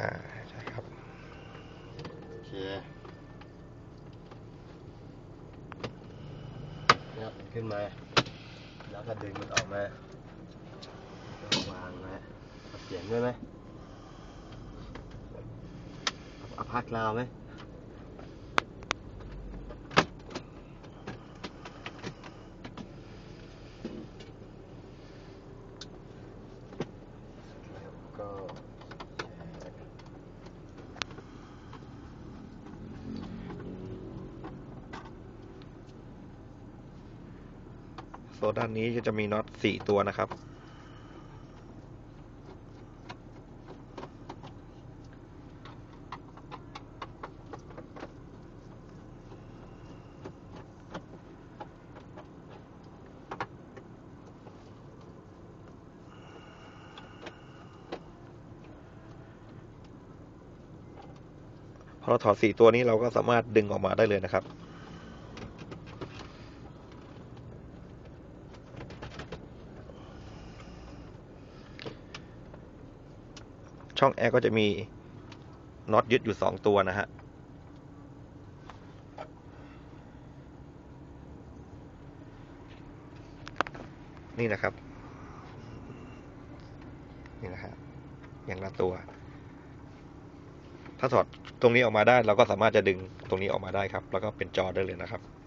อ่าใช่ครับ โอเคงับขึ้นมา แล้วก็ดึงมันออกมาแล้ววางไว้เอาเสียงด้วยไหมเอาเอาพักราวไหม โซนด้านนี้ก็จะมีน็อตสี่ตัวนะครับ พอเราถอดสี่ตัวนี้เราก็สามารถดึงออกมาได้เลยนะครับ ช่องแอร์ก็จะมีน็อตยึดอยู่สองตัวนะฮะนี่นะครับ นี่นะฮะอย่างละตัว ถ้าถอดตรงนี้ออกมาได้เราก็สามารถจะดึงตรงนี้ออกมาได้ครับ แล้วก็เป็นจอได้เลยนะครับ